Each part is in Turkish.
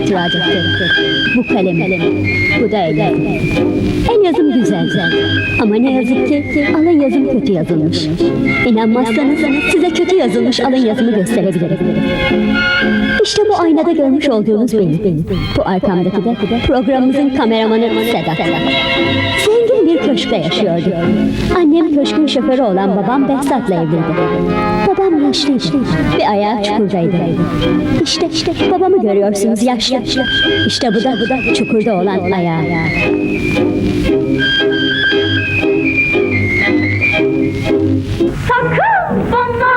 benim hatıra defterim. Bu kalem. Bu da elim. El yazım güzel. Ama ne yazık ki alın yazım kötü yazılmış. İnanmazsanız size kötü yazılmış alın yazımı gösterebilirim. İşte bu aynada görmüş olduğunuz benim. Bu arkamdaki de programımızın kameramanı Sedat. Zengin bir köşkte yaşıyordu. Annem köşkün şoförü olan babam Behzat'la evliydi. Babam yaşlıydı. Bir ayağı çukurdaydı. İşte işte babamı görüyorsunuz yaşlı. İşte bu da bu da çukurda olan ayağı. Sakın bana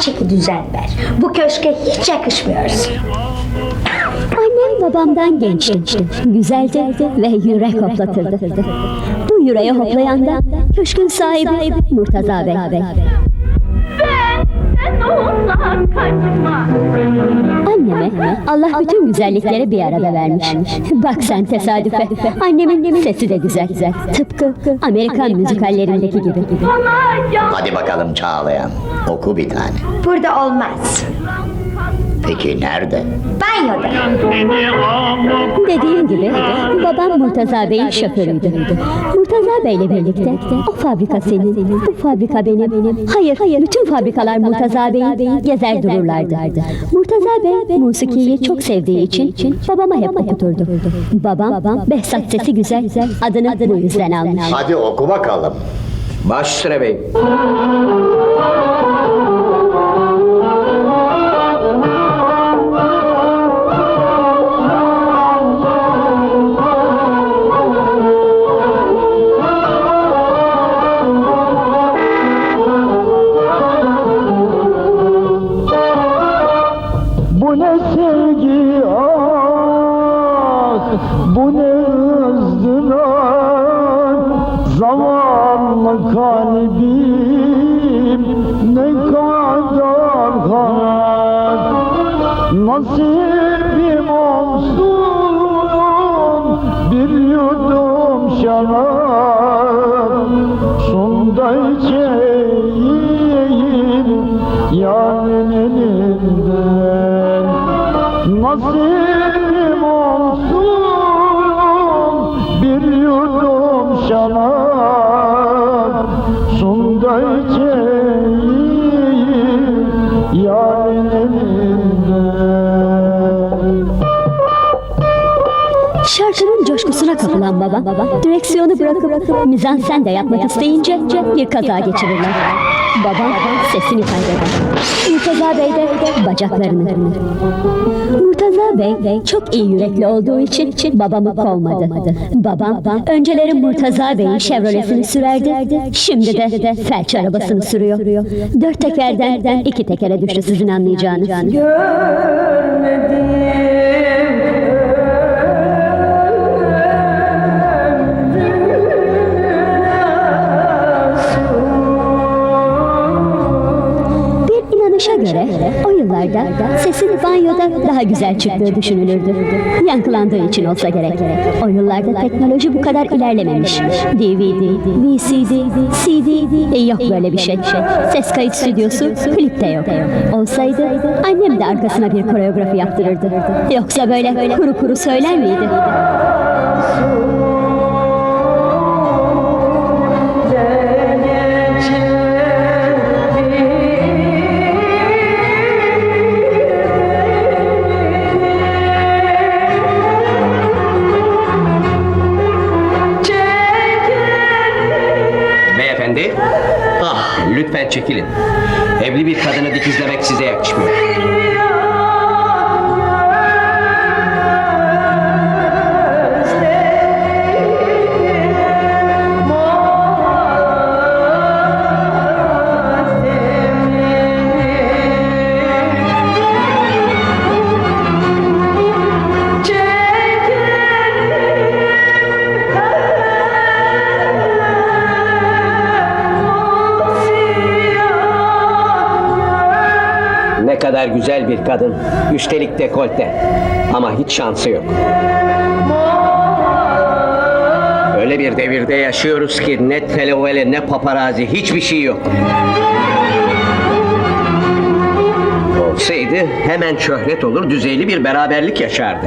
Çeki düzen ver. Bu köşke hiç yakışmıyorsun. Annem babamdan gençti. Güzeldi ve yürek hoplatırdı. Bu yüreği hoplayan da köşkün sahibi Murtaza Bey. Anneme Allah bütün güzellikleri bir arada vermiş. Bak sen tesadüfe. Annemin sesi de güzel. Tıpkı Amerikan müzikallerindeki gibi. Hadi bakalım Çağlayan. Oku bir tane. Burada olmaz. Peki nerede? Banyoda. Dediğin gibi babam Murtaza Bey'in şoförüydü. Murtaza Bey'le birlikte o fabrika senin, bu fabrika benim. Hayır, hayır, bütün fabrikalar Murtaza Bey'in gezer dururlardı. Murtaza Bey musikiyi çok sevdiği için babama hep okuturdu. Babam, Behzat sesi güzel, adını bu yüzden almış. Hadi oku bakalım. Baş üstüne beyim. Monsieur coşkusuna kapılan baba, direksiyonu bırakıp mizansen de yapmak isteyince bir kaza geçirirler. Baba sesini kaybeder. Murtaza Bey de bacaklarını. Murtaza Bey çok iyi yürekli olduğu için babamı kovmadı. Babam önceleri Murtaza Bey'in Chevrolet'ini sürerdi. Şimdi de felç arabasını sürüyor. Dört tekerden iki tekere düştü sizin anlayacağınız. Bir daha güzel çıktığı düşünülürdü. Yankılandığı için olsa gerek. O yıllarda teknoloji bu kadar ilerlememiş. DVD, VCD, CD, e, yok böyle bir şey. Ses kayıt stüdyosu, klip de yok. Olsaydı annem de arkasına bir koreografi yaptırırdı. Yoksa böyle kuru kuru söyler miydi? Kadar güzel bir kadın. Üstelik dekolte. Ama hiç şansı yok. Öyle bir devirde yaşıyoruz ki ne televele ne paparazi hiçbir şey yok. Olsaydı hemen şöhret olur, düzeyli bir beraberlik yaşardı.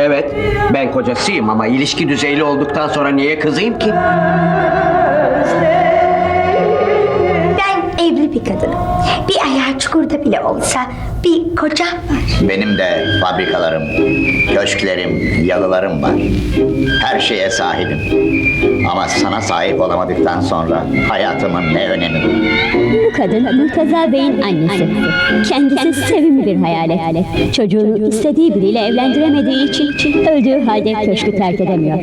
Evet, ben kocasıyım ama ilişki düzeyli olduktan sonra niye kızayım ki? Evli bir kadınım. Bir ayağı çukurda bile olsa bir kocam var. Benim de fabrikalarım, köşklerim, yalılarım var. Her şeye sahibim. Ama sana sahip olamadıktan sonra hayatımın ne önemi var? Bu kadın Murtaza Bey'in annesi. Kendisi sevimli bir hayalet. Çocuğunu istediği biriyle evlendiremediği için öldüğü halde köşkü terk edemiyor.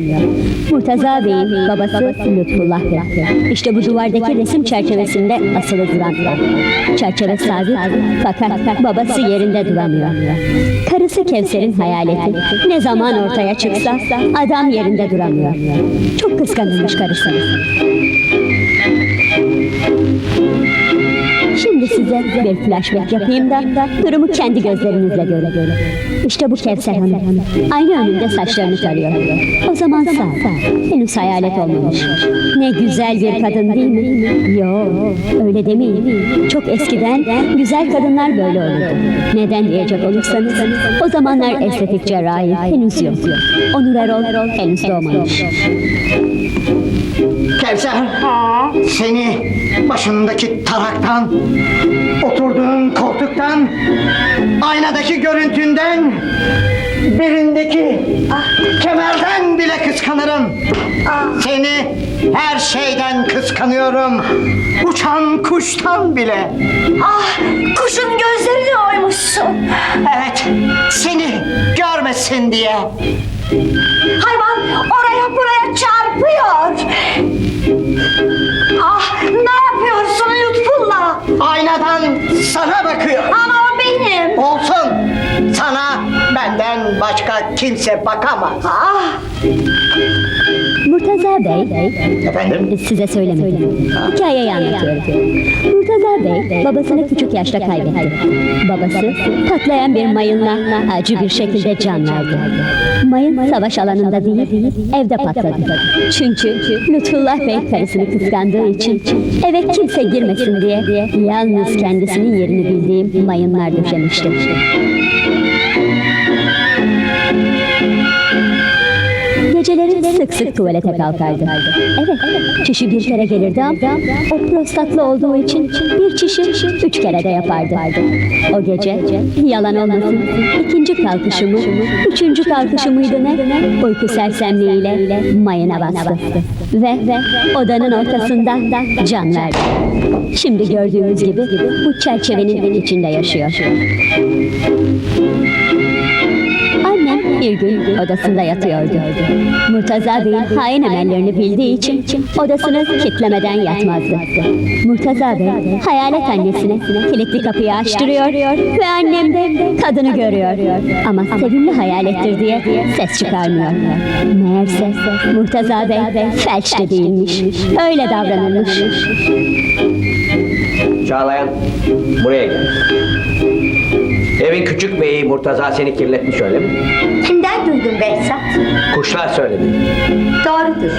Murtaza Bey'in babası Lütfullah Bey. İşte bu duvardaki resim çerçevesinde asılı duran. Çerçeve sabit fakat babası yerinde duramıyor. Karısı Kevser'in hayaleti. Ne zaman ortaya çıksa adam yerinde duramıyor. Çok kıskanılmış karısı. Size bir flashback yapayım da durumu kendi gözlerinizle görün. İşte bu Kevser Hanım. Aynı önünde saçlarını tarıyor. O zaman sağ. Henüz hayalet olmamış. Ne güzel bir kadın değil mi? Yo, öyle demeyin. Çok eskiden güzel kadınlar böyle olurdu. Neden diyecek olursanız o zamanlar estetik cerrahi henüz yok. Onur Erol henüz doğmamış. Kevser, seni başındaki taraktan, oturduğun koltuktan, aynadaki görüntünden, birindeki kemerden bile kıskanırım. Seni her şeyden kıskanıyorum. Uçan kuştan bile. Ah kuşun gözlerini oymuşsun. Evet, seni görmesin diye. Hayvan oraya buraya çarpıyor. Ah ne yapıyorsun Lütfullah? Aynadan sana bakıyor. Ama o benim. Olsun. Sana benden başka kimse bakamaz. Ah Murtaza Bey, Efendim? size söylemedim. Hikayeyi anlatıyorum. Murtaza Bey babasını küçük yaşta kaybetti. Babası patlayan bir mayınla acı bir şekilde can verdi. Mayın savaş alanında değil, evde patladı. Çünkü Lütfullah Bey karısını kıskandığı için eve kimse girmesin diye yalnız kendisinin yerini bildiğim mayınlar döşemişti. Sık sık tuvalete kalkardı. Evet, çişi bir kere gelirdi ama o prostatlı olduğu için bir çişi üç kere de yapardı. O gece yalan olmasın ikinci kalkışımı, üçüncü kalkışımıydı ne? Uyku sersemliğiyle mayına bastı. Ve odanın ortasında can verdi. Şimdi gördüğünüz gibi bu çerçevenin içinde yaşıyor. Bir gün odasında yatıyordu. Murtaza Bey'in hain emellerini bildiği için odasını kilitlemeden yatmazdı. Murtaza Bey hayalet annesine kilitli kapıyı açtırıyor ve annem de kadını görüyor. Ama sevimli hayalettir diye ses çıkarmıyor. Meğerse Murtaza Bey felç de değilmiş. Öyle davranılmış. Çağlayan, buraya gel. Evin küçük beyi Murtaza seni kirletmiş öyle mi? kimden duydun Behzat? Kuşlar söyledi. Doğrudur.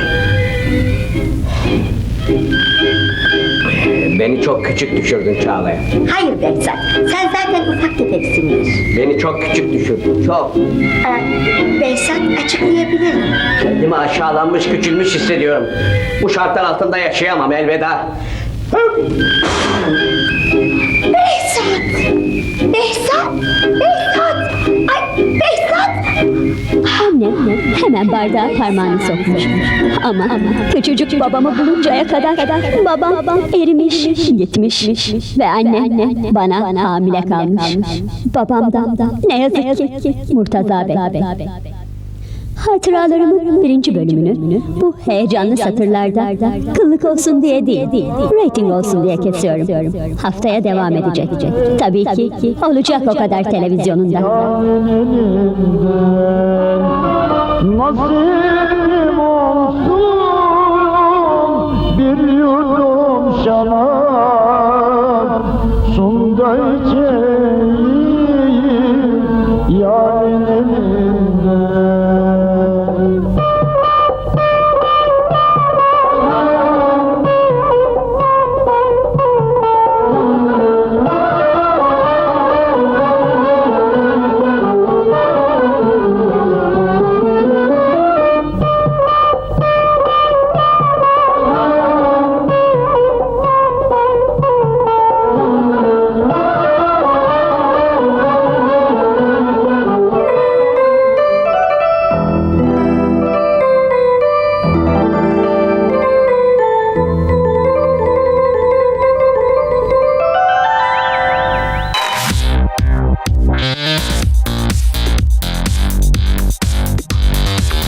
Beni çok küçük düşürdün Çağlayan. Hayır Behzat sen zaten ufak tefeksindir. Beni çok küçük düşürdün, çok. Ee, Behzat açıklayabilirim. Kendimi aşağılanmış, küçülmüş hissediyorum. Bu şartlar altında yaşayamam elveda. Behzat! Behzat! Behzat! Ay Behzat! Annem hemen bardağa parmağını sokmuş. Ama küçücük babamı buluncaya kadar babam erimiş, gitmiş ve annem bana hamile kalmış. Babamdan ne yazık ki Murtaza Bey. Hatıralarımın birinci bölümünü bu heyecanlı satırlarda kıllık olsun diye değil, rating olsun diye kesiyorum. Haftaya devam edecek. Tabii ki olacak o kadar televizyonunda. Nasip